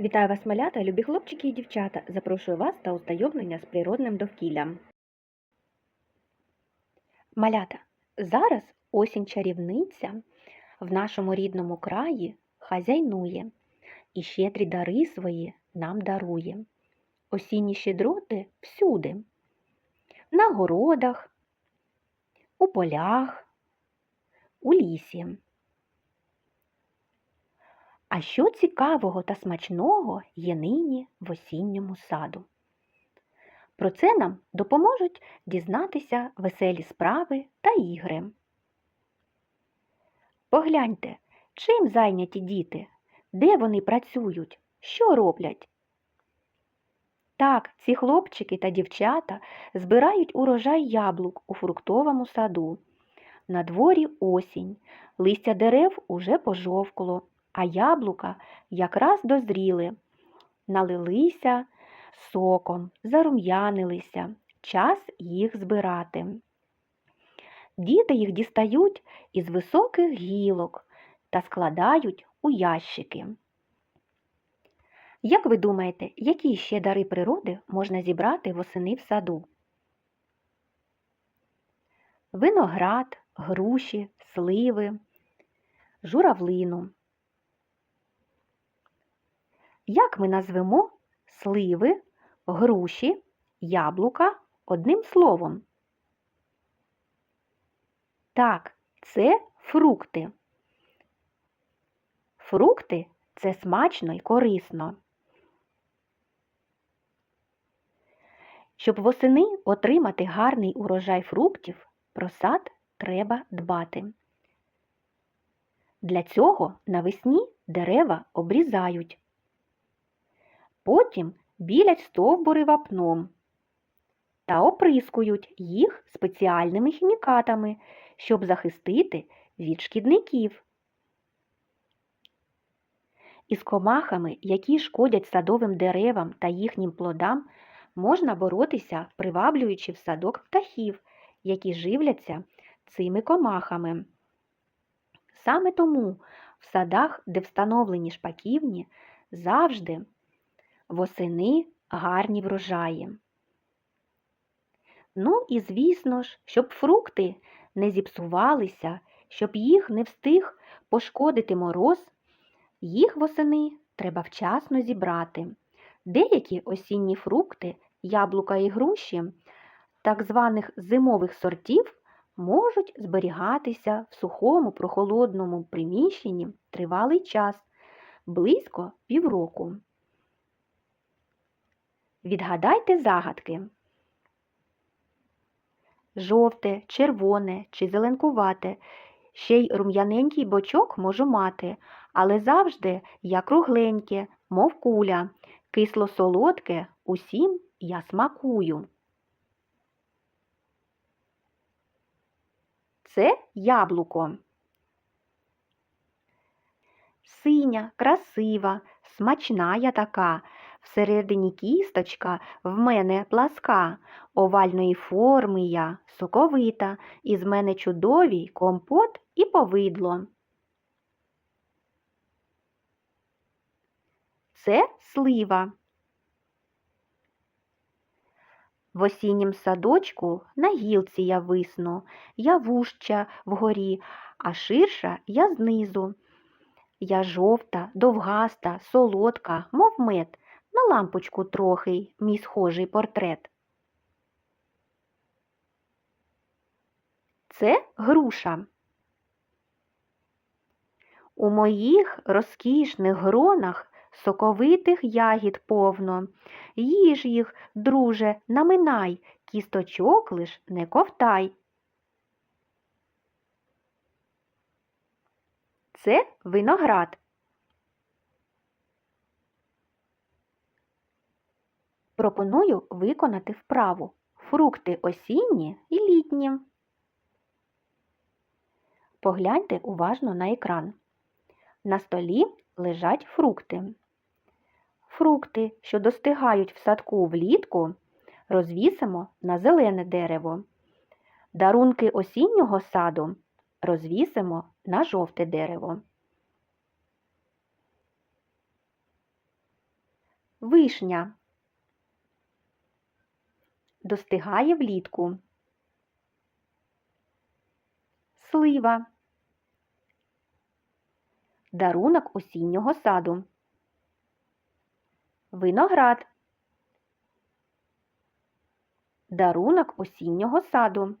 Вітаю вас, малята, любі хлопчики і дівчата. Запрошую вас та ознайомлення з природним довкіллям. Малята, зараз осінь чарівниця в нашому рідному краї хазяйнує і щедрі дари свої нам дарує. Осінні щедроти всюди, на городах, у полях, у лісі. А що цікавого та смачного є нині в осінньому саду? Про це нам допоможуть дізнатися веселі справи та ігри. Погляньте, чим зайняті діти, де вони працюють, що роблять? Так, ці хлопчики та дівчата збирають урожай яблук у фруктовому саду. На дворі осінь, листя дерев уже пожовкло, а яблука якраз дозріли, налилися соком, зарум'янилися, час їх збирати. Діти їх дістають із високих гілок та складають у ящики. Як ви думаєте, які ще дари природи можна зібрати восени в саду? Виноград, груші, сливи, журавлину. Як ми назвемо сливи, груші, яблука одним словом? Так, це фрукти. Фрукти це смачно і корисно. Щоб восени отримати гарний урожай фруктів, про сад треба дбати. Для цього навесні дерева обрізають. Потім білять стовбури вапном та оприскують їх спеціальними хімікатами, щоб захистити від шкідників. Із комахами, які шкодять садовим деревам та їхнім плодам, можна боротися, приваблюючи в садок птахів, які живляться цими комахами. Саме тому в садах, де встановлені шпаківні, завжди восени гарні врожаї. Ну і звісно ж, щоб фрукти не зіпсувалися, щоб їх не встиг пошкодити мороз, їх восени треба вчасно зібрати. Деякі осінні фрукти, яблука і груші, так званих зимових сортів, можуть зберігатися в сухому прохолодному приміщенні тривалий час, близько півроку. Відгадайте загадки. Жовте, червоне чи зеленкувате, ще й рум'яненький бочок можу мати, але завжди я кругленьке, мов куля, кисло-солодке, усім я смакую. Це яблуко. Синя, красива, смачна я така, всередині кісточка в мене пласка, овальної форми я, соковита, із мене чудовий компот і повидло. Це слива. В осіннім садочку на гілці я висну, я вужча вгорі, а ширша я знизу. Я жовта, довгаста, солодка, мов мед, на лампочку трохи, мій схожий портрет. Це груша. У моїх розкішних гронах соковитих ягід повно. Їж їх, друже, наминай, кісточок лиш не ковтай. Це виноград. Пропоную виконати вправу фрукти осінні і літні. Погляньте уважно на екран. На столі лежать фрукти. Фрукти, що достигають в садку влітку, розвісимо на зелене дерево. Дарунки осіннього саду розвісимо на жовте дерево. Вишня. Достигає влітку. Слива. Дарунок осіннього саду. Виноград. Дарунок осіннього саду.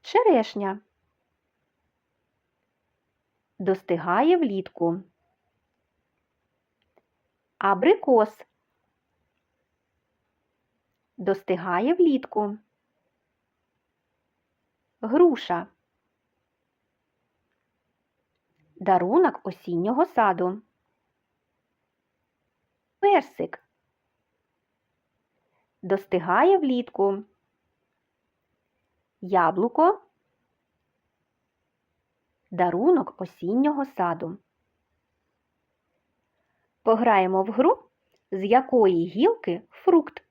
Черешня. Достигає влітку. Абрикос. Достигає влітку. Груша. Дарунок осіннього саду. Персик. Достигає влітку. Яблуко. Дарунок осіннього саду. Пограємо в гру, з якої гілки фрукт.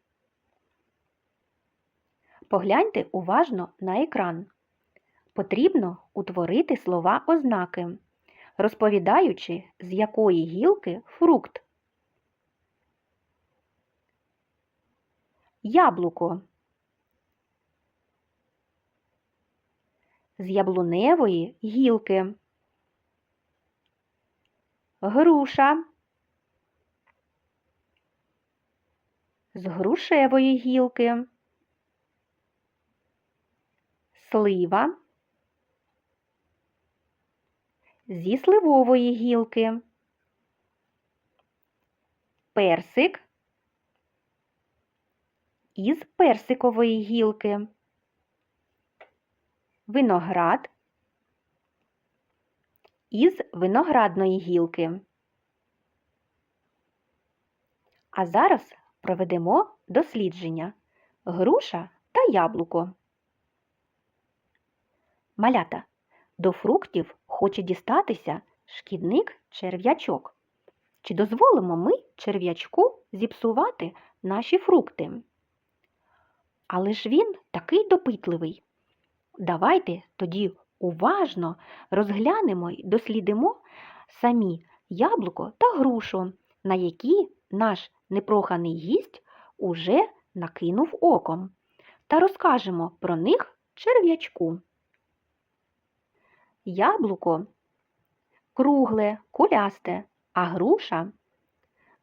Погляньте уважно на екран. Потрібно утворити слова ознаки, розповідаючи, з якої гілки фрукт. Яблуко. З яблуневої гілки. Груша. З грушевої гілки. Слива. Зі сливової гілки. Персик. Із персикової гілки. Виноград. Із виноградної гілки. А зараз проведемо дослідження груша та яблуко. Малята. До фруктів хоче дістатися шкідник черв'ячок. Чи дозволимо ми черв'ячку зіпсувати наші фрукти? Але ж він такий допитливий. Давайте тоді уважно розглянемо й дослідимо самі яблуко та грушу, на які наш непроханий гість уже накинув оком, та розкажемо про них черв'ячку. Яблуко кругле, кулясте, а груша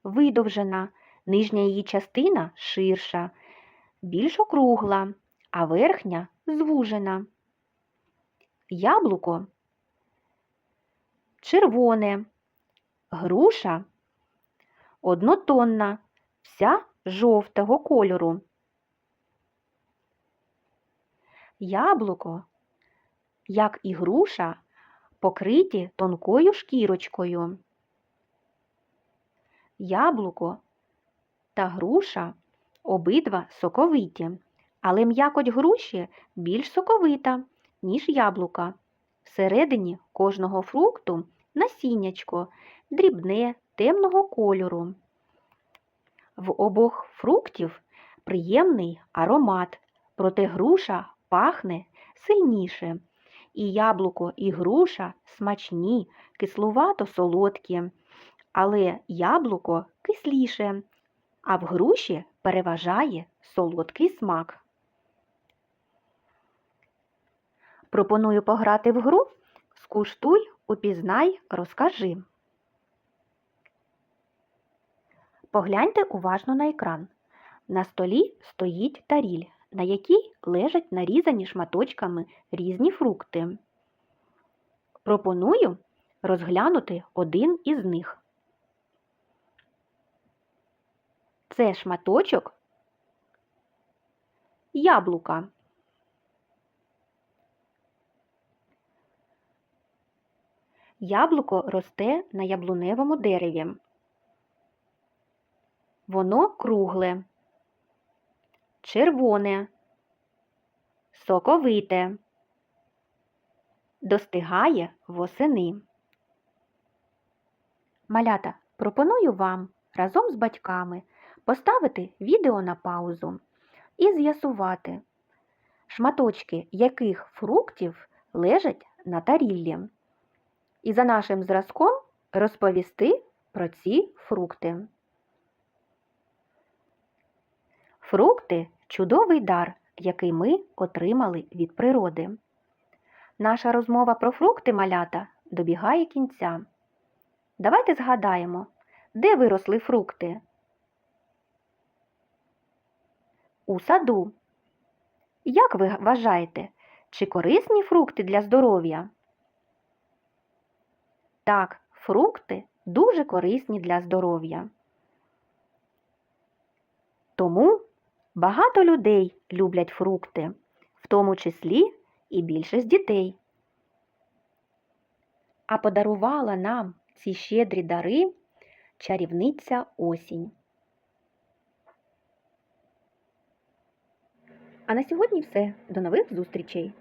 видовжена, нижня її частина ширша, більш округла, а верхня звужена. Яблуко червоне, груша однотонна, вся жовтого кольору. Яблуко, як і груша, покриті тонкою шкірочкою. Яблуко та груша обидва соковиті, але м'якоть груші більш соковита, ніж яблука. Всередині кожного фрукту насіннячко, дрібне, темного кольору. В обох фруктів приємний аромат, проте груша пахне сильніше. І яблуко, і груша смачні, кислувато солодкі, але яблуко кисліше, а в груші переважає солодкий смак. Пропоную пограти в гру Скуштуй, упізнай, розкажи. Погляньте уважно на екран. На столі стоїть таріль, на якій лежать нарізані шматочками різні фрукти. Пропоную розглянути один із них. Це шматочок яблука. Яблуко росте на яблуневому дереві. Воно кругле, червоне, соковите, достигає восени. Малята, пропоную вам разом з батьками поставити відео на паузу і з'ясувати, шматочки яких фруктів лежать на таріллі. І за нашим зразком розповісти про ці фрукти. Фрукти чудовий дар, який ми отримали від природи. Наша розмова про фрукти малята добігає кінця. Давайте згадаємо, де виросли фрукти? У саду. Як ви вважаєте, чи корисні фрукти для здоров'я? Так, фрукти дуже корисні для здоров'я. Тому багато людей люблять фрукти, в тому числі і більшість дітей. А подарувала нам ці щедрі дари чарівниця осінь. А на сьогодні все. До нових зустрічей!